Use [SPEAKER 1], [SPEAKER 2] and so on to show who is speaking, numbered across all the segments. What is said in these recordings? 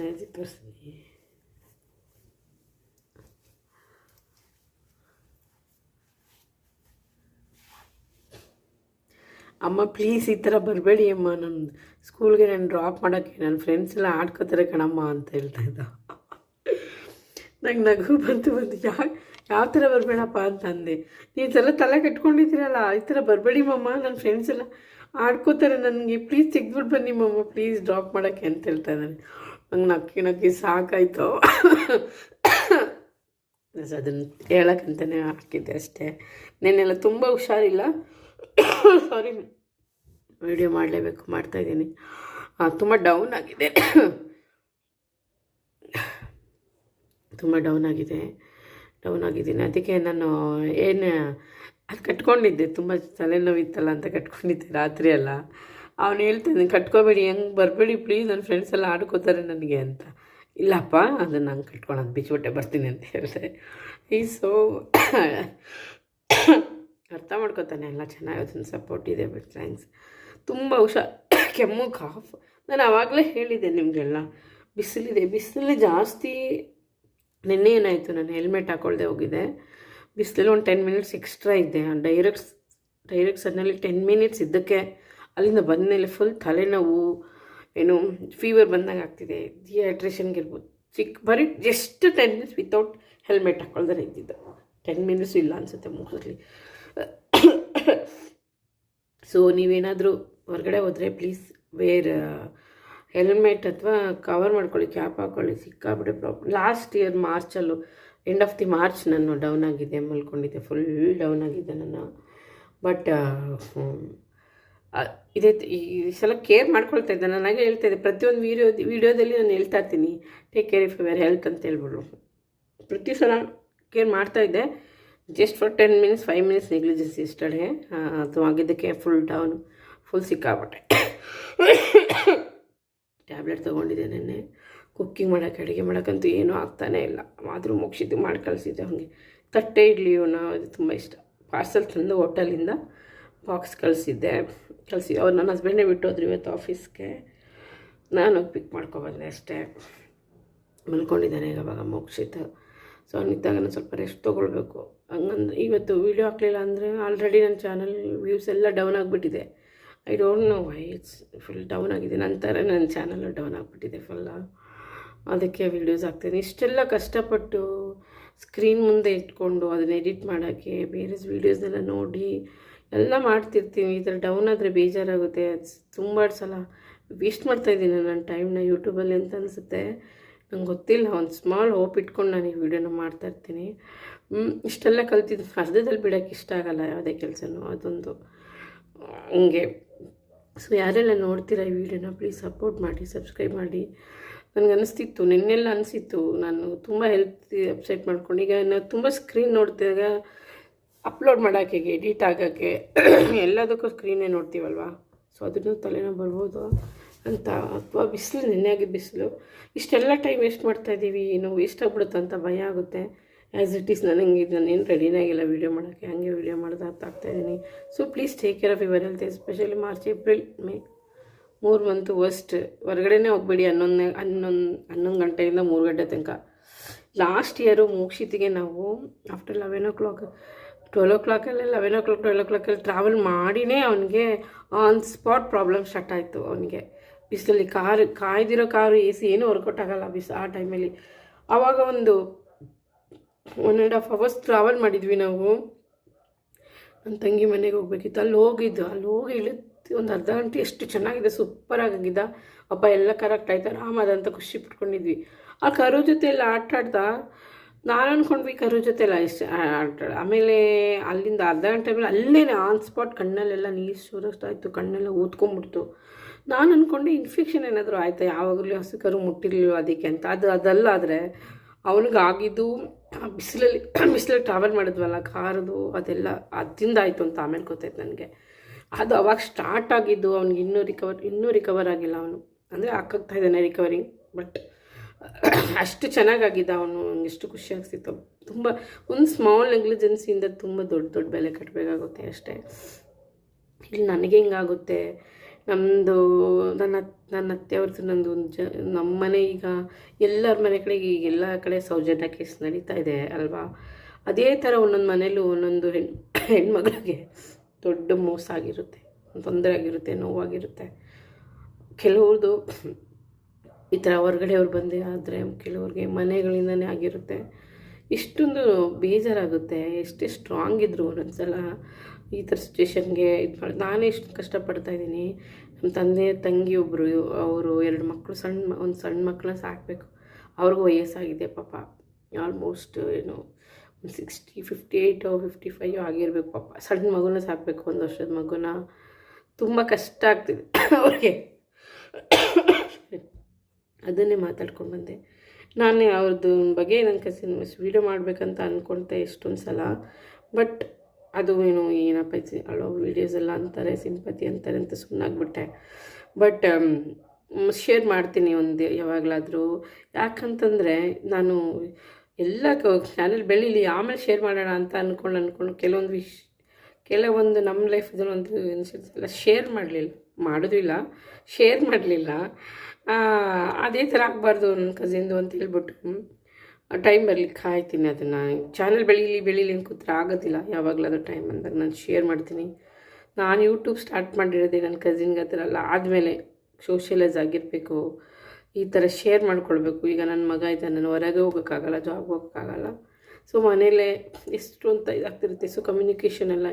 [SPEAKER 1] Magic ತೋರಿಸ್ತೀನಿ ಅಮ್ಮ please ಈ ಥರ ಬರಬೇಡಿ ಅಮ್ಮ. ನನ್ನ ಸ್ಕೂಲ್ಗೆ ನಾನು ಡ್ರಾಪ್ ಮಾಡೋಕ್ಕೆ ನನ್ನ ಫ್ರೆಂಡ್ಸ್ ಎಲ್ಲ ಆಡ್ಕೋತಾರೆ ಕಣಮ್ಮ ಅಂತ ಹೇಳ್ತಾ ಇದ್ದ. ನಂಗೆ ನಗು ಬಂತು ಬಂತು ಯಾಕೆ ಯಾವ ಥರ ಬರಬೇಡಪ್ಪ? ಅಂತ ಅಂದೆ. ನೀವು ಥರ ತಲೆ ಕಟ್ಕೊಂಡಿದ್ದೀರಲ್ಲ, ಈ ಥರ ಬರಬೇಡಿ ಮಮ್ಮ ನನ್ನ ಫ್ರೆಂಡ್ಸ್ ಎಲ್ಲ ಆಡ್ಕೋತಾರೆ ನನಗೆ. ಪ್ಲೀಸ್ ತೆಗೆದ್ಬಿಟ್ಟು ಬನ್ನಿ ಮಮ್ಮ ಪ್ಲೀಸ್ ಡ್ರಾಪ್ ಮಾಡೋಕ್ಕೆ ಅಂತ ಹೇಳ್ತಾ ಇದ್ದಾನೆ. ನಂಗೆ ನಕ್ಕಿ ನಕ್ಕಿ ಸಾಕಾಯ್ತು. ಅದನ್ನು ಹೇಳಕ್ಕಂತಲೇ ಹಾಕಿದ್ದೆ ಅಷ್ಟೇ. ನೆನ್ನೆಲ್ಲ ತುಂಬ ಹುಷಾರಿಲ್ಲ. ಸಾರಿ ವಿಡಿಯೋ ಮಾಡಲೇಬೇಕು ಮಾಡ್ತಾಯಿದ್ದೀನಿ ತುಂಬ ಡೌನ್ ಆಗಿದೆ. ತುಂಬ ಡೌನ್ ಆಗಿದೆ. ಡೌನ್ ಆಗಿದ್ದೀನಿ. ಅದಕ್ಕೆ ನಾನು ಏನು, ಅದು ಕಟ್ಕೊಂಡಿದ್ದೆ. ತುಂಬ ತಲೆನೋವಿತ್ತಲ್ಲ ಅಂತ ಕಟ್ಕೊಂಡಿದ್ದೆ ರಾತ್ರಿ ಎಲ್ಲ. ಅವನು ಹೇಳ್ತಾನೆ ಕಟ್ಕೋಬೇಡಿ, ಹೆಂಗೆ ಬರಬೇಡಿ ಪ್ಲೀಸ್ ನನ್ನ ಫ್ರೆಂಡ್ಸ್ ಎಲ್ಲ ಆಡ್ಕೋತಾರೆ ನನಗೆ ಅಂತ. ಇಲ್ಲಪ್ಪ, ಅದನ್ನು ನಾನು ಕಟ್ಕೊಳೋದು ಬಿಚ್ಚಿಬಿಟ್ಟೆ, ಬರ್ತೀನಿ ಅಂತ ಹೇಳಿದೆ. ಈ ಸೊ ಅರ್ಥ ಮಾಡ್ಕೊತಾನೆ, ಎಲ್ಲ ಚೆನ್ನಾಗಿ ಸಪೋರ್ಟ್ ಇದೆ ಬಟ್ ಥ್ಯಾಂಕ್ಸ್ ತುಂಬ ಹುಷಾ, ಕೆಮ್ಮು, ಕಾಫ್. ನಾನು ಆವಾಗಲೇ ಹೇಳಿದ್ದೆ ನಿಮಗೆಲ್ಲ, ಬಿಸಿಲಿದೆ ಬಿಸಿಲು ಜಾಸ್ತಿ ನಿನ್ನೆ ಏನಾಯಿತು, ನಾನು ಹೆಲ್ಮೆಟ್ ಹಾಕ್ಕೊಳ್ದೆ ಹೋಗಿದ್ದೆ. ಬಿಸಿಲಲ್ಲಿ ಒಂದು ಟೆನ್ ಮಿನಿಟ್ಸ್ ಎಕ್ಸ್ಟ್ರಾ ಇದ್ದೆ ಡೈರೆಕ್ಟ್ ಡೈರೆಕ್ಟ್ ಸನ್ನಲ್ಲಿ ಟೆನ್ ಮಿನಿಟ್ಸ್ ಇದ್ದಕ್ಕೆ ಅಲ್ಲಿಂದ ಬಂದ ಮೇಲೆ ಫುಲ್ ತಲೆನೋವು, ಏನು ಫೀವರ್ ಬಂದಂಗೆ ಆಗ್ತಿದೆ. ಡಿಹೈಡ್ರೇಷನ್ಗೆ ಇರ್ಬೋದು ಚಿಕ್ಕ ಬರೀ just ten minutes without helmet ಹಾಕ್ಕೊಳ್ದೇ ಇದ್ದಿದ್ದು ಟೆನ್ ಮಿನಿಟ್ಸ್ ಇಲ್ಲ ಅನಿಸುತ್ತೆ ಮೋಸ್ಟ್ಲಿ ಸೊ ನೀವೇನಾದರೂ ಹೊರಗಡೆ ಹೋದರೆ ಪ್ಲೀಸ್ ವೇರ್ ಹೆಲ್ಮೆಟ್ ಅಥವಾ ಕವರ್ ಮಾಡ್ಕೊಳ್ಳಿ ಕ್ಯಾಪ್ ಹಾಕ್ಕೊಳ್ಳಿ ಸಿಕ್ಕಾಬಿಟ್ಟೆ ಪ್ರಾಬ್ಲಮ್ ಲಾಸ್ಟ್ ಇಯರ್ ಮಾರ್ಚಲ್ಲೂ ಎಂಡ್ ಆಫ್ ದಿ ಮಾರ್ಚ್ ನಾನು ಡೌನ್ ಆಗಿದ್ದೆ ಮಲ್ಕೊಂಡಿದ್ದೆ ಫುಲ್ ಡೌನ್ ಆಗಿದ್ದೆ ನಾನು ಬಟ್ ಇದೇ, ಈ ಸಲ ಕೇರ್ ಮಾಡ್ಕೊಳ್ತಾ ಇದ್ದೆ ನನಗೆ ಹೇಳ್ತಾ ಇದ್ದೆ. ಪ್ರತಿಯೊಂದು ವೀಡಿಯೋ ವೀಡಿಯೋದಲ್ಲಿ ನಾನು ಹೇಳ್ತಾ ಇರ್ತೀನಿ. Take care if your health ಅಂತ ಹೇಳ್ಬಿಟ್ಟು ಪ್ರತಿ ಸಲ ಕೇರ್ ಮಾಡ್ತಾಯಿದ್ದೆ just for ten minutes five minutes negligence ಇಷ್ಟೇ ಅದು ಆಗಿದ್ದಕ್ಕೆ ಫುಲ್ ಡೌನ್ ಫುಲ್ ಸಿಕ್ಕಾಬಿಟ್ಟೆ ಟ್ಯಾಬ್ಲೆಟ್ ತೊಗೊಂಡಿದ್ದೆ ನೆನ್ನೆ. ಕುಕ್ಕಿಂಗ್ ಮಾಡೋಕ್ಕೆ, ಅಡುಗೆ ಮಾಡೋಕ್ಕಂತೂ ಏನೂ ಆಗ್ತಾನೇ ಇಲ್ಲ. ಆದರೂ ಮುಗಿಸಿದ್ದು, ಮಾಡಿ ಕಳಿಸಿದ್ದೆ ಹಾಗೆ. ತಟ್ಟೆ ಇಡ್ಲಿ ಅವನು ಅದು ತುಂಬ ಇಷ್ಟ. ಪಾರ್ಸಲ್ ತಂದು ಹೋಟೆಲಿಂದ ಬಾಕ್ಸ್ ಕಳಿಸಿದ್ದೆ. ಕಳಿಸಿ ಅವ್ರು ನನ್ನ ಹಸ್ಬೆಂಡೇ ಬಿಟ್ಟೋದ್ರು ಇವತ್ತು ಆಫೀಸ್ಗೆ ನಾನು ಹೋಗಿ ಪಿಕ್ ಮಾಡ್ಕೊಬಂದೆ ಅಷ್ಟೇ. ಮಲ್ಕೊಂಡಿದ್ದಾನೆ ಈಗ ಅವಾಗ ಮೋಕ್ಷಿತ ಸೊ ಅವನಿದ್ದಾಗ ನಾನು ಸ್ವಲ್ಪ ರೆಸ್ಟ್ ತೊಗೊಳ್ಬೇಕು. ಹಂಗಂದ್ರೆ ಇವತ್ತು ವೀಡಿಯೋ ಹಾಕಲಿಲ್ಲ ಅಂದರೆ ಆಲ್ರೆಡಿ ನನ್ನ ಚಾನಲ್ ವ್ಯೂಸ್ ಎಲ್ಲ ಡೌನ್ ಆಗಿಬಿಟ್ಟಿದೆ. I don't know why it's full down ಆಗಿದೆ. ನಂತರ ನನ್ನ ಚಾನಲ್ಲು ಡೌನ್ ಆಗಿಬಿಟ್ಟಿದೆ ಫುಲ್ಲ ಅದಕ್ಕೆ ವೀಡಿಯೋಸ್ ಹಾಕ್ತೀನಿ ಇಷ್ಟೆಲ್ಲ ಕಷ್ಟಪಟ್ಟು ಸ್ಕ್ರೀನ್ ಮುಂದೆ ಇಟ್ಕೊಂಡು ಅದನ್ನ ಎಡಿಟ್ ಮಾಡೋಕ್ಕೆ, ಬೇರೆ ವೀಡಿಯೋಸ್ನೆಲ್ಲ ನೋಡಿ ಎಲ್ಲ ಮಾಡ್ತಿರ್ತೀನಿ. ಈ ಥರ ಡೌನ್ ಆದರೆ ಬೇಜಾರಾಗುತ್ತೆ. ತುಂಬ ಸಲ ವೇಸ್ಟ್ ಮಾಡ್ತಾಯಿದ್ದೀನಿ ನನ್ನ ಟೈಮ್ನ ಯೂಟ್ಯೂಬಲ್ಲಿ ಅಂತ ಅನಿಸುತ್ತೆ. ನಂಗೆ ಗೊತ್ತಿಲ್ಲ, ಒಂದು ಸ್ಮಾಲ್ ಹೋಪ್ ಇಟ್ಕೊಂಡು ನಾನು ಈ ವಿಡಿಯೋನ ಮಾಡ್ತಾಯಿರ್ತೀನಿ ಇಷ್ಟೆಲ್ಲ ಕಲ್ತಿದ್ದು ಅರ್ಧದಲ್ಲಿ ಬಿಡೋಕ್ಕೆ ಇಷ್ಟ ಆಗಲ್ಲ ಯಾವುದೇ ಕೆಲಸನೂ, ಅದೊಂದು. ಹಂಗೆ. ಸೊ ಯಾರೆಲ್ಲ ನೋಡ್ತೀರಾ ಈ ವಿಡಿಯೋನ ಪ್ಲೀಸ್ ಸಪೋರ್ಟ್ ಮಾಡಿ ಸಬ್ಸ್ಕ್ರೈಬ್ ಮಾಡಿ. ನನಗೆ ಅನಿಸ್ತಿತ್ತು, ನಿನ್ನೆಲ್ಲ ಅನಿಸಿತ್ತು. ನಾನು ತುಂಬ ಹೆಲ್ತ್ ಅಪ್ಸೆಟ್ ಮಾಡ್ಕೊಂಡು. ಈಗ ನಾನು ತುಂಬ ಸ್ಕ್ರೀನ್ ನೋಡ್ತಿದ್ದಾಗ ಅಪ್ಲೋಡ್ ಮಾಡೋಕ್ಕೆ ಎಡಿಟ್ ಆಗೋಕ್ಕೆ, ಎಲ್ಲದಕ್ಕೂ ಸ್ಕ್ರೀನೇ ನೋಡ್ತೀವಲ್ವಾ? ಸೊ ಅದನ್ನು ತಲೆನೋವು ಬರ್ಬೋದು ಅಂತ, ಅಥವಾ ಬಿಸಿಲು ನೆನೆಯಾಗಿ ಬಿಸಿಲು. ಇಷ್ಟೆಲ್ಲ ಟೈಮ್ ವೇಸ್ಟ್ ಮಾಡ್ತಾಯಿದ್ದೀವಿ ಏನೋ ವೇಸ್ಟ್ ಆಗ್ಬಿಡುತ್ತೆ ಅಂತ ಭಯ ಆಗುತ್ತೆ. ಆ್ಯಸ್ ಇಟ್ ಈಸ್ ನನಗೆ ನಾನೇನು ರೆಡಿನೇ ಆಗಿಲ್ಲ ವೀಡಿಯೋ ಮಾಡೋಕ್ಕೆ. ಹಾಗೆ ವೀಡಿಯೋ ಮಾಡೋದು ಅರ್ಥ ಆಗ್ತಾಯಿದ್ದೀನಿ so please take care of your health especially March April May ಮೂರು ಮಂತು ವರ್ಸ್ಟ್ ಹೊರಗಡೆನೇ ಹೋಗ್ಬೇಡಿ. ಹನ್ನೊಂದನೇ ಹನ್ನೊಂದು ಹನ್ನೊಂದು ಗಂಟೆಯಿಂದ ಮೂರು ಗಂಟೆ ತನಕ. ಲಾಸ್ಟ್ ಇಯರು ಮೋಕ್ಷಿತಿಗೆ ನಾವು after eleven o'clock twelve ಓ ಕ್ಲಾಕಲ್ಲಿ ಲೆವೆನ್ ಓ ಕ್ಲಾಕ್ ಟ್ವೆಲ್ ಓ ಕ್ಲಾಕಲ್ಲಿ ಟ್ರಾವೆಲ್ ಮಾಡಿನೇ ಅವನಿಗೆ ಆನ್ ಸ್ಪಾಟ್ ಪ್ರಾಬ್ಲಮ್ ಸ್ಟಾರ್ಟ್ ಆಯಿತು ಅವನಿಗೆ. ಬಿಸಿಲಲ್ಲಿ ಕಾರು, ಕಾಯ್ದಿರೋ ಕಾರು ಎ ಸಿ ಏನೂ ವರ್ಕೌಟ್ ಆಗಲ್ಲ ಬಿಸ್, ಆ ಟೈಮಲ್ಲಿ ಆವಾಗ ಒಂದು one and half hours travel ಮಾಡಿದ್ವಿ ನಾವು. ನನ್ನ ತಂಗಿ ಮನೆಗೆ ಹೋಗ್ಬೇಕಿತ್ತು. ಅಲ್ಲಿ ಹೋಗಿದ್ದು, ಅಲ್ಲಿ ಹೋಗಿ ಇಳಿದು ಒಂದು ಅರ್ಧ ಗಂಟೆ ಎಷ್ಟು ಚೆನ್ನಾಗಿದೆ ಸೂಪರಾಗಿದ್ದ ಅಪ್ಪ ಎಲ್ಲ ಕರೆಕ್ಟ್ ಆಯ್ತು ಆರಾಮದಂತ ಖುಷಿ ಪಟ್ಕೊಂಡಿದ್ವಿ. ಆ ಕರು ಜೊತೆ ಎಲ್ಲ ಆಟ ನಾನು ಅಂದ್ಕೊಂಡ್ವಿ ಕರು ಜೊತೆ ಎಲ್ಲ ಇಷ್ಟ ಆಟಾಡ ಆಮೇಲೆ ಅಲ್ಲಿಂದ ಅರ್ಧ ಗಂಟೆ ಮೇಲೆ ಅಲ್ಲೇ ಆನ್ ಸ್ಪಾಟ್ ಕಣ್ಣಲ್ಲೆಲ್ಲ ನೀರು ಸುರಿಸ್ತಾಯಿತ್ತು ಕಣ್ಣೆಲ್ಲ ಊದ್ಕೊಂಡ್ಬಿಡ್ತು ನಾನು ಅಂದ್ಕೊಂಡೆ ಇನ್ಫೆಕ್ಷನ್ ಏನಾದರೂ ಆಯಿತಾ, ಯಾವಾಗಲೂ ಹಸು ಕರು ಮುಟ್ಟಿರಲಿಲ್ಲ ಅದಕ್ಕೆ ಅಂತ. ಅದು, ಅದಲ್ಲಾದರೆ ಅವನಿಗಾಗಿದ್ದು ಬಿಸಿಲಲ್ಲಿ ಬಿಸಿಲಲ್ಲಿ ಟ್ರಾವೆಲ್ ಮಾಡಿದ್ವಲ್ಲ, ಕಾರದು, ಅದೆಲ್ಲ ಅದರಿಂದ ಆಯಿತು ಅಂತ ಆಮೇಲೆ ಗೊತ್ತಾಯ್ತು ನನಗೆ. ಅದು ಅವಾಗ ಸ್ಟಾರ್ಟ್ ಆಗಿದ್ದು, ಅವ್ನಿಗೆ ಇನ್ನೂ ರಿಕವರ್ ಇನ್ನೂ ರಿಕವರ್ ಆಗಿಲ್ಲ ಅವನು. ಅಂದರೆ ಹಾಕಾಗ್ತಾ ಇದ್ದಾನೆ ರಿಕವರಿಂಗ್ ಬಟ್ ಅಷ್ಟು ಚೆನ್ನಾಗಾಗಿದ್ದ ಅವನು, ನಂಗೆ ಎಷ್ಟು ಖುಷಿ ಆಗ್ತಿತ್ತು. ತುಂಬ, ಒಂದು ಸ್ಮಾಲ್ ನೆಗ್ಲಿಜೆನ್ಸಿಯಿಂದ ತುಂಬ ದೊಡ್ಡ ದೊಡ್ಡ ಬೆಲೆ ಕಟ್ಟಬೇಕಾಗುತ್ತೆ ಅಷ್ಟೇ. ಇಲ್ಲಿ ನನಗೆ ಹಿಂಗಾಗುತ್ತೆ. ನಮ್ಮದು ನನ್ನ ನನ್ನ ಅತ್ತೆಯವ್ರದ್ದು ನಂದು ಒಂದು ಜ ನಮ್ಮ ಮನೆ ಈಗ, ಎಲ್ಲರ ಮನೆ ಕಡೆಗೆ ಈಗ ಎಲ್ಲ ಕಡೆ ಸೌಜನ್ಯ ಕೇಸ್ ನಡೀತಾ ಇದೆ ಅಲ್ವಾ? ಅದೇ ಥರ ಒಂದೊಂದು ಮನೇಲೂ ಒಂದೊಂದು ಹೆಣ್ಣು ಹೆಣ್ಮಗಳಿಗೆ ದೊಡ್ಡ ಮೋಸ ಆಗಿರುತ್ತೆ. ತೊಂದರೆ ಆಗಿರುತ್ತೆ, ನೋವಾಗಿರುತ್ತೆ. ಕೆಲವ್ರದ್ದು ಈ ಥರ ಹೊರ್ಗಡೆಯವ್ರು ಬಂದೆ ಆದರೆ ಕೆಲವ್ರಿಗೆ ಮನೆಗಳಿಂದನೇ ಆಗಿರುತ್ತೆ. ಇಷ್ಟೊಂದು ಬೇಜಾರಾಗುತ್ತೆ, ಎಷ್ಟೇ ಸ್ಟ್ರಾಂಗ್ ಇದ್ದರು ಒಂದೊಂದ್ಸಲ ಈ ಥರ ಸಿಚುವೇಶನ್ಗೆ ಇದು ಮಾಡಿ, ನಾನೇ ಇಷ್ಟು ಕಷ್ಟಪಡ್ತಾ ಇದ್ದೀನಿ. ನಮ್ಮ ತಂದೆ, ತಂಗಿ ಒಬ್ಬರು ಅವರು ಎರಡು ಮಕ್ಕಳು ಸಣ್ಣ ಒಂದು ಸಣ್ಣ ಮಕ್ಕಳನ್ನ ಸಾಕಬೇಕು. ಅವ್ರಿಗೂ ವಯಸ್ಸಾಗಿದೆ ಪಾಪ. ಆಲ್ಮೋಸ್ಟ್ ಏನು ಒಂದು sixty fifty eight fifty five ಆಗಿರಬೇಕು ಪಾಪ. ಸಣ್ಣ ಮಗುನ ಸಾಕಬೇಕು, ಒಂದು ವರ್ಷದ ಮಗುನ. ತುಂಬ ಕಷ್ಟ ಆಗ್ತಿದೆ. ಅವ್ರಿಗೆ. ಅದನ್ನೇ ಮಾತಾಡ್ಕೊಂಡು ಬಂದೆ. ನಾನು ಅವ್ರದ್ದು ಬಗ್ಗೆ ನನ್ನ ಕಸಿನ್ ವೀಡಿಯೋ ಮಾಡಬೇಕಂತ ಅಂದ್ಕೊಳ್ತೆ ಎಷ್ಟೊಂದು ಸಲ ಬಟ್ ಅದು ಏನು ಏನಪ್ಪ ಅಳು ವೀಡಿಯೋಸ್ ಎಲ್ಲ ಅಂತಾರೆ ಸಿಂಪತಿ ಅಂತಾರೆ ಅಂತ ಸುಮ್ಮನಾಗ್ಬಿಟ್ಟೆ ಬಟ್ ಶೇರ್ ಮಾಡ್ತೀನಿ ಒಂದು ಯಾವಾಗಲಾದರೂ. ಯಾಕಂತಂದರೆ ನಾನು ಎಲ್ಲ ಚಾನಲ್ ಬೆಳೀಲಿ, ಆಮೇಲೆ ಶೇರ್ ಮಾಡೋಣ ಅಂತ ಅಂದ್ಕೊಂಡು ಅಂದ್ಕೊಂಡು ಕೆಲವೊಂದು ವಿಶ್ ಕೆಲವೊಂದು ನಮ್ಮ ಲೈಫಲ್ಲಿ ಒಂದು ಎಲ್ಲ ಶೇರ್ ಮಾಡಲಿಲ್ಲ. ಮಾಡೋದು ಇಲ್ಲ ಶೇರ್ ಮಾಡಲಿಲ್ಲ ಅದೇ ಥರ ಆಗಬಾರ್ದು ನನ್ನ ಕಸಿನ್ದು ಅಂತ ಹೇಳ್ಬಿಟ್ಟು ಟೈಮ್ ಬರಲಿಕ್ಕೆ ಕಾಯ್ತೀನಿ ಅದನ್ನು. ಚಾನಲ್ ಬೆಳೀಲಿ ಬೆಳೀಲಿ ಅಂತ ಕೂತ್ರೆ ಆಗೋದಿಲ್ಲ. ಯಾವಾಗಲಾದ್ರೂ ಟೈಮ್ ಅಂದಾಗ ನಾನು ಶೇರ್ ಮಾಡ್ತೀನಿ. ನಾನು ಯೂಟ್ಯೂಬ್ ಸ್ಟಾರ್ಟ್ ಮಾಡಿರೋದೆ ನನ್ನ ಕಸಿನ್ಗೆ ಆ ಥರ ಎಲ್ಲ ಆದಮೇಲೆ ಸೋಷಿಯಲೈಸ್ ಆಗಿರಬೇಕು. ಈ ಥರ ಶೇರ್ ಮಾಡ್ಕೊಳ್ಬೇಕು. ಈಗ ನನ್ನ ಮಗ ಇದ್ದಾನೆ, ನಾನು ಹೊರಗೆ ಹೋಗೋಕ್ಕಾಗಲ್ಲ ಜಾಬ್ ಹೋಗೋಕ್ಕಾಗಲ್ಲ. ಸೊ ಮನೇಲೇ ಎಷ್ಟು ಅಂತ ಇದಾಗ್ತಿರುತ್ತೆ. ಸೊ ಕಮ್ಯುನಿಕೇಷನ್ ಎಲ್ಲ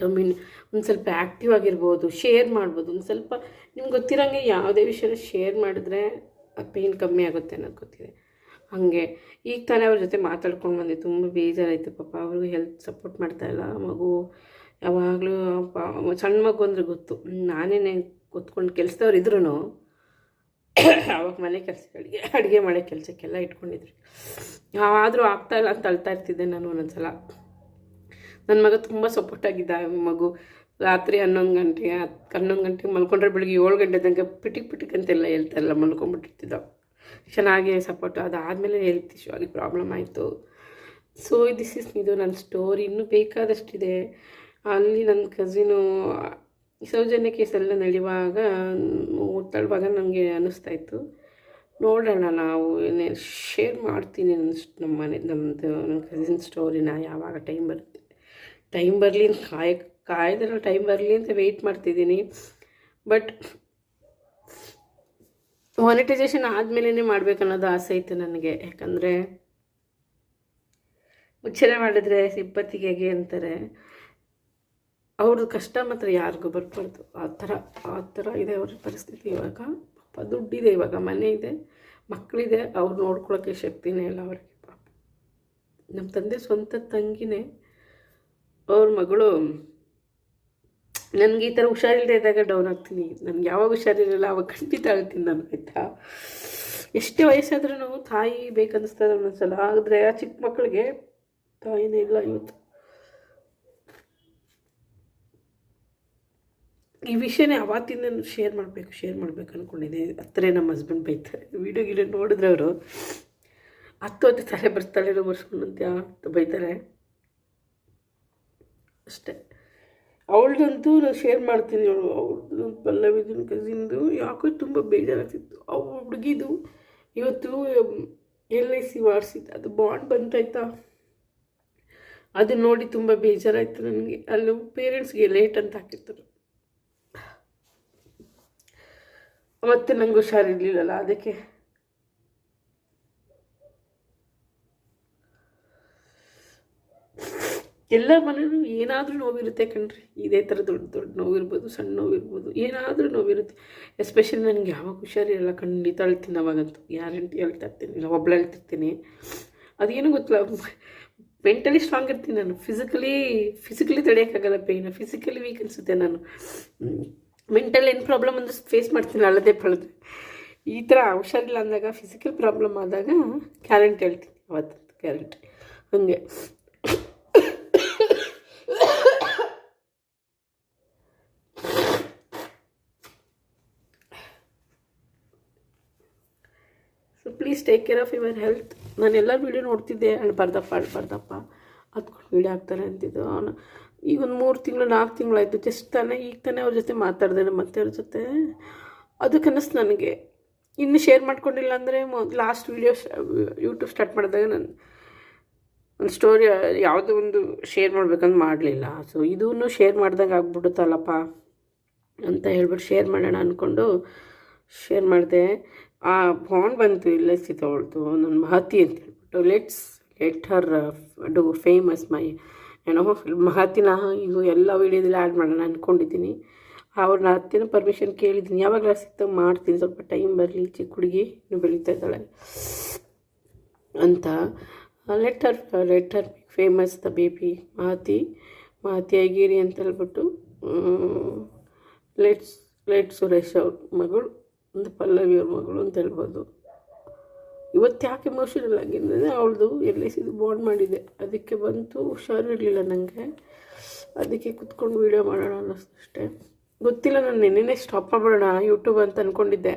[SPEAKER 1] ಕಮ್ಯುನಿ ಒಂದು ಸ್ವಲ್ಪ ಆ್ಯಕ್ಟಿವ್ ಆಗಿರ್ಬೋದು ಶೇರ್ ಮಾಡ್ಬೋದು, ಒಂದು ಸ್ವಲ್ಪ ನಿಮ್ಗೆ ಗೊತ್ತಿರೋಂಗೆ ಯಾವುದೇ ವಿಷಯನ ಶೇರ್ ಮಾಡಿದ್ರೆ ಆ ಪೇಯ್ನ್ ಕಮ್ಮಿ ಆಗುತ್ತೆ ಅನ್ನೋದು ಗೊತ್ತಿದೆ. ಹಾಗೆ, ಈಗ ತಾನೇ ಅವ್ರ ಜೊತೆ ಮಾತಾಡ್ಕೊಂಡು ಬಂದೆ, ತುಂಬ ಬೇಜಾರಾಯಿತು ಪಾಪ, ಅವ್ರಿಗೂ ಹೆಲ್ತ್ ಸಪೋರ್ಟ್ ಮಾಡ್ತಾಯಿಲ್ಲ ಮಗು ಯಾವಾಗಲೂ ಸಣ್ಣ ಮಗು ಅಂದರೆ ಗೊತ್ತು. ನಾನೇನೆ ಕೂತ್ಕೊಂಡು ಕೆಲಸದವ್ರು ಇದ್ರೂ ಅವಾಗ ಮನೆ ಕೆಲಸಗಳಿಗೆ ಅಡುಗೆ ಮಾಡೋ ಕೆಲಸಕ್ಕೆಲ್ಲ ಇಟ್ಕೊಂಡಿದ್ರು. ಆದರೂ ಆಗ್ತಾಯಿಲ್ಲ ಅಂತ ಅಳ್ತಾ ಇರ್ತಿದ್ದೆ ನಾನು ಒಂದೊಂದು ಸಲ ನನ್ನ ಮಗ ತುಂಬ ಸಪೋರ್ಟ್ ಆಗಿದ್ದ ಮಗು. ರಾತ್ರಿ ಹನ್ನೊಂದು ಗಂಟೆ ಹತ್ತು ಹನ್ನೊಂದು ಗಂಟೆಗೆ ಮಲ್ಕೊಂಡ್ರೆ ಬೆಳಿಗ್ಗೆ ಏಳು ಗಂಟೆ ತನಕ ಪಿಟಿಕ್ ಪಿಟಿಕ್ ಅಂತೆಲ್ಲ ಹೇಳ್ತಾರಲ್ಲ ಮಲ್ಕೊಂಡ್ಬಿಟ್ಟಿರ್ತಿದ್ದ. ಚೆನ್ನಾಗಿ ಸಪೋರ್ಟ್ ಅದಾದಮೇಲೆ ಹೆಲ್ತ್ ಇಶ್ಯೂ ಆಗಿ ಪ್ರಾಬ್ಲಮ್ ಆಯಿತು. ಸೊ ದಿಸ್ ಇಸ್ ಇದು ನನ್ನ ಸ್ಟೋರಿ ಇನ್ನೂ ಬೇಕಾದಷ್ಟಿದೆ. ಅಲ್ಲಿ ನನ್ನ ಕಸಿನು ಸೌಜನ್ಯ ಕೇಸೆಲ್ಲ ನಡೆಯುವಾಗ ಓದ್ತಾಳುವಾಗ ನನಗೆ ಅನ್ನಿಸ್ತಾಯಿತ್ತು ನೋಡೋಣ ನಾವು ಶೇರ್ ಮಾಡ್ತೀನಿ ನನ್ನ ನಮ್ಮ ಮನೆ ನಮ್ಮದು ನನ್ನ ಕಸಿನ್ ಸ್ಟೋರಿನ ಯಾವಾಗ ಟೈಮ್ ಬರುತ್ತೆ. ಟೈಮ್ ಬರಲಿ ಅಂತ ಕಾಯ್, ಕಾಯ್ದಿರೋ ಟೈಮ್ ಬರಲಿ ಅಂತ ವೆಯ್ಟ್ ಮಾಡ್ತಿದ್ದೀನಿ. ಬಟ್ ಮಾನಿಟೈಸೇಷನ್ ಆದಮೇಲೆ ಮಾಡಬೇಕನ್ನೋದು ಆಸೆ ಇತ್ತು ನನಗೆ. ಯಾಕಂದರೆ ಮುಚ್ಚನೆ ಮಾಡಿದ್ರೆ ಸಿಬ್ಬತ್ತಿಗೆ ಅಂತಾರೆ. ಅವ್ರದ್ದು ಕಷ್ಟ ಮಾತ್ರ ಯಾರಿಗೂ ಬರ್ಬಾರ್ದು. ಆ ಥರ ಆ ಥರ ಇದೆ ಅವ್ರ ಪರಿಸ್ಥಿತಿ ಇವಾಗ. ಪಾಪ ದುಡ್ಡಿದೆ ಇವಾಗ, ಮನೆ ಇದೆ ಮಕ್ಕಳಿದೆ ಅವ್ರು ನೋಡ್ಕೊಳ್ಳೋಕ್ಕೆ ಶಕ್ತಿನೇ ಇಲ್ಲ ಅವ್ರಿಗೆ ಪಾಪ. ನಮ್ಮ ತಂದೆ ಸ್ವಂತ ತಂಗಿನೇ. ಅವ್ರ ಮಗಳು, ನನಗೆ ಈ ಥರ ಹುಷಾರಿಲ್ಲದೆ ಇದ್ದಾಗ ಡೌನ್ ಆಗ್ತೀನಿ. ನನಗೆ ಯಾವಾಗ ಹುಷಾರಿರಲ್ಲ, ಅವಾಗ ಖಂಡಿತ ಆಗ್ತೀನಿ ನಾನು, ಆಯಿತಾ? ಎಷ್ಟೇ ವಯಸ್ಸಾದ್ರೂ ನಾವು ತಾಯಿ ಬೇಕನ್ನಿಸ್ತದೆ ಒಂದೊಂದ್ಸಲ. ಆದರೆ ಆ ಚಿಕ್ಕ ಮಕ್ಕಳಿಗೆ ತಾಯಿನೇ ಇಲ್ಲ ಇವತ್ತು. ಈ ವಿಷಯನೇ ಅವತ್ತಿಂದ ಶೇರ್ ಮಾಡಬೇಕು ಶೇರ್ ಮಾಡಬೇಕು ಅಂದ್ಕೊಂಡಿದ್ದೆ ಹತ್ತಿರ ನಮ್ಮ ಹಸ್ಬೆಂಡ್ ಬೈತಾರೆ. ವೀಡಿಯೋ ಗಿಡ ನೋಡಿದ್ರೆ ಅವರು ಹತ್ತು ಹತ್ತು ತಲೆ ಬರ್ತಾಳೆ ಬರ್ಸ್ಕೊಂಡಂತೆ ಬೈತಾರೆ. ಅಷ್ಟೇ. ಅವಳದಂತೂ ನಾನು ಶೇರ್ ಮಾಡ್ತೀನಿ ಅವಳು ಅವ್ರದ್ದು ಪಲ್ಲವಿದು ಕಸಿನ್ದು ಯಾಕೋ ತುಂಬ ಬೇಜಾರಾಗ್ತಿತ್ತು. ಅವ್ರ ಹುಡುಗಿದು ಇವತ್ತು ಎಲ್ ಐ ಸಿ ಮಾಡಿಸಿದ್ದು ಅದು ಬಾಂಡ್ ಬಂತಾಯ್ತಾ? ಅದು ನೋಡಿ ತುಂಬ ಬೇಜಾರಾಯಿತು ನನಗೆ. ಅಲ್ಲಿ ಪೇರೆಂಟ್ಸ್ಗೆ ಲೇಟ್ ಅಂತ ಹಾಕಿರ್ತಾರೆ. ಮತ್ತು ನಂಗೆ ಹುಷಾರಿರಲಿಲ್ಲಲ್ಲ, ಅದಕ್ಕೆ. ಎಲ್ಲ ಮನೇಲೂ ಏನಾದರೂ ನೋವಿರುತ್ತೆ ಕಣ್ರಿ. ಇದೇ ಥರ ದೊಡ್ಡ ದೊಡ್ಡ ನೋವಿರ್ಬೋದು, ಸಣ್ಣ ನೋವಿರ್ಬೋದು, ಏನಾದರೂ ನೋವಿರುತ್ತೆ. ಎಸ್ಪೆಷಲಿ ನನಗೆ ಯಾವಾಗ ಹುಷಾರಿರಲ್ಲ, ಖಂಡಿತ ಅಳ್ತೀನಿ ಅವಾಗಂತೂ. ಗ್ಯಾರಂಟಿ ಹೇಳ್ತಾ ಇರ್ತೀನಿ, ಇಲ್ಲ ಒಬ್ಳು ಹೇಳ್ತಿರ್ತೀನಿ ಅದೇನು ಗೊತ್ತಿಲ್ಲ ಮೆಂಟಲಿ ಸ್ಟ್ರಾಂಗ್ ಇರ್ತೀನಿ ನಾನು. ಫಿಸಿಕಲಿ ಫಿಸಿಕಲಿ ತಡೆಯೋಕ್ಕಾಗಲ್ಲ ಪೇಯ್ನ ಫಿಸಿಕಲಿ ವೀಕ್ ಅನಿಸುತ್ತೆ ನಾನು. ಮೆಂಟಲ್ ಏನು ಪ್ರಾಬ್ಲಮ್ ಅಂದ್ರೆ ಫೇಸ್ ಮಾಡ್ತೀನಿ ಅಲ್ಲದೆ ಪಳದೆ. ಈ ಥರ ಹುಷಾರಿಲ್ಲ ಅಂದಾಗ ಫಿಸಿಕಲ್ ಪ್ರಾಬ್ಲಮ್ ಆದಾಗ ಗ್ಯಾರಂಟಿ ಹೇಳ್ತೀನಿ ಅವತ್ತು ಗ್ಯಾರಂಟಿ ಹಾಗೆ so please take care of your health ನಾನು ಎಲ್ಲ ವೀಡಿಯೋ ನೋಡ್ತಿದ್ದೆ. ಅಳ್ಬಾರ್ದಪ್ಪ ಬರ್ದಪ್ಪ ಅದ್ಕೊಂಡು ವೀಡಿಯೋ ಹಾಕ್ತಾರೆ ಅಂತಿದ್ದು. ಅವನು ಈಗ ಒಂದು ಮೂರು ತಿಂಗಳು, ನಾಲ್ಕು ತಿಂಗಳಾಯಿತು ಜಸ್ಟ್ ತಾನೇ, ಈಗ ತಾನೇ ಅವ್ರ ಜೊತೆ ಮಾತಾಡಿದೆ ಮತ್ತೆ ಅವ್ರ ಜೊತೆ. ಅದಕ್ಕೆ ಅನ್ನಿಸ್ತು ನನಗೆ. ಇನ್ನು ಶೇರ್ ಮಾಡ್ಕೊಂಡಿಲ್ಲ ಅಂದರೆ ಲಾಸ್ಟ್ ವೀಡಿಯೋ ಯೂಟ್ಯೂಬ್ ಸ್ಟಾರ್ಟ್ ಮಾಡಿದಾಗ ನಾನು ಒಂದು ಸ್ಟೋರಿ ಯಾವುದೋ ಒಂದು ಶೇರ್ ಮಾಡ್ಬೇಕಂತ ಮಾಡಲಿಲ್ಲ. ಸೊ ಇದೂ ಶೇರ್ ಮಾಡ್ದಂಗೆ ಆಗ್ಬಿಡುತ್ತಲ್ಲಪ್ಪ ಅಂತ ಹೇಳ್ಬಿಟ್ಟು ಶೇರ್ ಮಾಡೋಣ ಅಂದ್ಕೊಂಡು ಶೇರ್ ಮಾಡಿದೆ. ಆ ಬಾಂಡ್ ಬಂತು, ಇಲ್ಲೇ ಸಿತವಳ್ತು ನನ್ನ ಮಹತಿ ಅಂತ ಹೇಳ್ಬಿಟ್ಟು let's let her do famous my ಏನೋ ಮಹತಿನ ಇದು ಎಲ್ಲ ವೀಡಿಯೋದಲ್ಲಿ ಆ್ಯಡ್ ಮಾಡೋಣ ಅಂದ್ಕೊಂಡಿದ್ದೀನಿ ಅವ್ರನ್ನ ಹತ್ತಿನ ಪರ್ಮಿಷನ್ ಕೇಳಿದ್ದೀನಿ. ಯಾವಾಗಲ ಸಿಕ್ತು ಮಾಡ್ತೀನಿ, ಸ್ವಲ್ಪ ಟೈಮ್ ಬರಲಿ, ಚಿಕ್ಕ ಹುಡುಗಿ, ಇನ್ನು ಬೆಳೀತಾ ಇದ್ದಾಳೆ. ಅಂತ letter letter famous the baby Mahati Mahati ಆಗಿರಿ ಅಂತ ಹೇಳ್ಬಿಟ್ಟು ಲೆಟ್ಸ್ ಲೆಟ್ ಸುರೇಶ್ ಅವ್ರ ಮಗಳು. ಒಂದು ಪಲ್ಲವಿ ಅವ್ರ ಮಗಳು ಅಂತ ಹೇಳ್ಬೋದು. ಇವತ್ತು ಯಾಕೆ ಎಮೋಷನಲ್ ಆಗಿದ್ದರೆ ಅವಳದು ಎಲ್ ಐ ಸಿದು ಬಾಂಡ್ ಮಾಡಿದೆ. ಅದಕ್ಕೆ ಬಂತು ಹುಷಾರಿರಲಿಲ್ಲ ನನಗೆ ಅದಕ್ಕೆ ಕುತ್ಕೊಂಡು ವೀಡಿಯೋ ಮಾಡೋಣ ಅನ್ನಿಸ್ತು ಅಷ್ಟೇ. ಗೊತ್ತಿಲ್ಲ ನಾನು ನೆನ್ನೆನೇ ಸ್ಟಾಪ್ ಮಾಡೋಣ ಯೂಟ್ಯೂಬ್ ಅಂತ ಅಂದ್ಕೊಂಡಿದ್ದೆ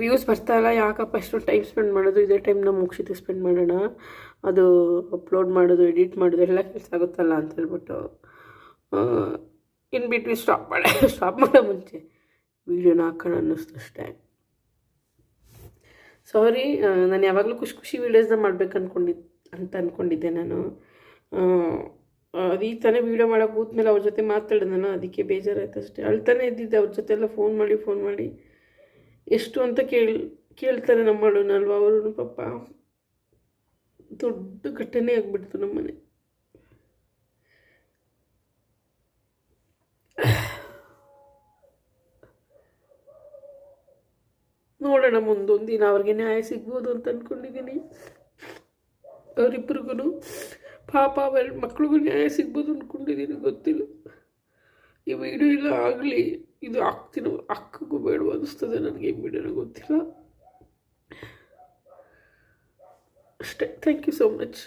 [SPEAKER 1] ವ್ಯೂಸ್ ಇಲ್ಲ, ಯಾಕಪ್ಪ ಅಷ್ಟು ಟೈಮ್ ಸ್ಪೆಂಡ್ ಮಾಡೋದು? ಇದೇ ಟೈಮ್ ನಮ್ಮ ಮುಗಿಸಿದ್ದು ಸ್ಪೆಂಡ್ ಮಾಡೋಣ. ಅದು ಅಪ್ಲೋಡ್ ಮಾಡೋದು ಎಡಿಟ್ ಮಾಡೋದು, ಎಲ್ಲ ಕೆಲಸ ಆಗುತ್ತಲ್ಲ ಅಂತ ಹೇಳ್ಬಿಟ್ಟು. ಇನ್ ಬಿಟ್ವೀನ್ ಸ್ಟಾಪ್ ಮಾಡ ಸ್ಟಾಪ್ ಮಾಡೋ ಮುಂಚೆ. ವೀಡಿಯೋನ ಹಾಕೋಣ ಅನ್ನಿಸ್ತು ಅಷ್ಟೇ ಸಾರಿ ನಾನು ಯಾವಾಗಲೂ ಖುಷಿ ಖುಷಿ ವೀಡಿಯೋಸ್ನ ಮಾಡ್ಬೇಕು ಅಂದ್ಕೊಂಡಿದ್ದು ಅಂತ ಅಂದ್ಕೊಂಡಿದ್ದೆ ನಾನು. ಅದು ಈ ತಾನೇ ವೀಡಿಯೋ ಮಾಡೋಕೆ ಕೂತ್ಮೇಲೆ ಅವ್ರ ಜೊತೆ ನಾನು, ಅದಕ್ಕೆ ಬೇಜಾರಾಯ್ತು ಅಷ್ಟೇ. ಅಳ್ತಾನೆ ಇದ್ದಿದ್ದೆ, ಅವ್ರ ಜೊತೆ ಎಲ್ಲ ಫೋನ್ ಮಾಡಿ ಫೋನ್ ಮಾಡಿ. ಎಷ್ಟು ಅಂತ ಕೇಳಿ, ಕೇಳ್ತಾರೆ ನಮ್ಮಳನಲ್ವ ಅವರು ಪಾಪ. ದೊಡ್ಡ ಘಟನೆ ಆಗಿಬಿಡ್ತು ನಮ್ಮನೆ. ನೋಡೋಣ ಮುಂದೊಂದು ದಿನ ಅವ್ರಿಗೆ ನ್ಯಾಯ ಸಿಗ್ಬೋದು ಅಂತ ಅಂದ್ಕೊಂಡಿದ್ದೀನಿ ಅವರಿಬ್ಬರಿಗೂ ಪಾಪ ಅವರ ಮಕ್ಳಿಗೂ ನ್ಯಾಯ ಸಿಗ್ಬೋದು ಅಂದ್ಕೊಂಡಿದ್ದೀನಿ ಗೊತ್ತಿಲ್ಲ. ಈ ವಿಡಿಯೋ ಇಲ್ಲ ಆಗಲಿ, ಇದು ಆಗ್ತೀನೋ ಅಕ್ಕಗೂ ಬೇಡ ಅನ್ನಿಸ್ತದೆ ನನಗೆ ಈ ವಿಡಿಯೋನ ಗೊತ್ತಿಲ್ಲ. ಅಷ್ಟೇ. Thank you so much